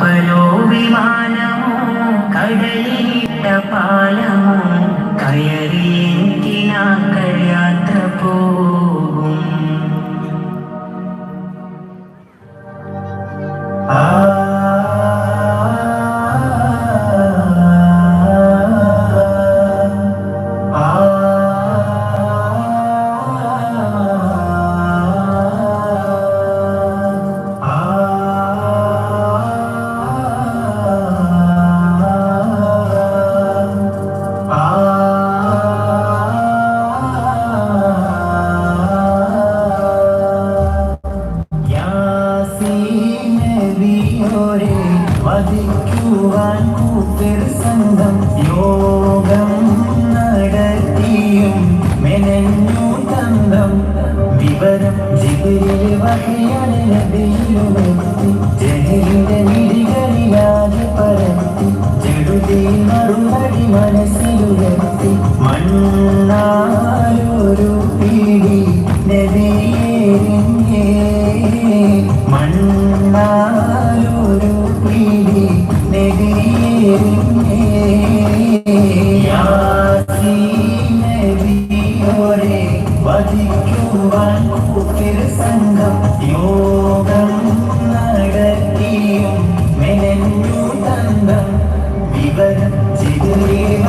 കപ്പലോ വിമാനമോ കടലിട്ട പാലമോ കയറി എന്തിനാക്കൾ യാത്ര പോകും. ആ യാസീനബിയോരെ വധിക്കുവാൻ കൂപ്പിർ സംഘം യോഗം നടത്തിയും മെനഞ്ഞു തന്തം. വിവരം ജിബിരിൽ വകയാണ് നബിയിലുമെത്തി ജഹലിന്റെ വിരികളിലാകെ പരത്തി. ജഡുതി മറുപടി മനസ്സിലുയർത്തി. മണ്ണാലൊരു കൂപ്പിർ സംഘം. യോഗം നടത്തിയും മെനഞ്ഞു തന്തം വിവരം നദിയിലുമെത്തി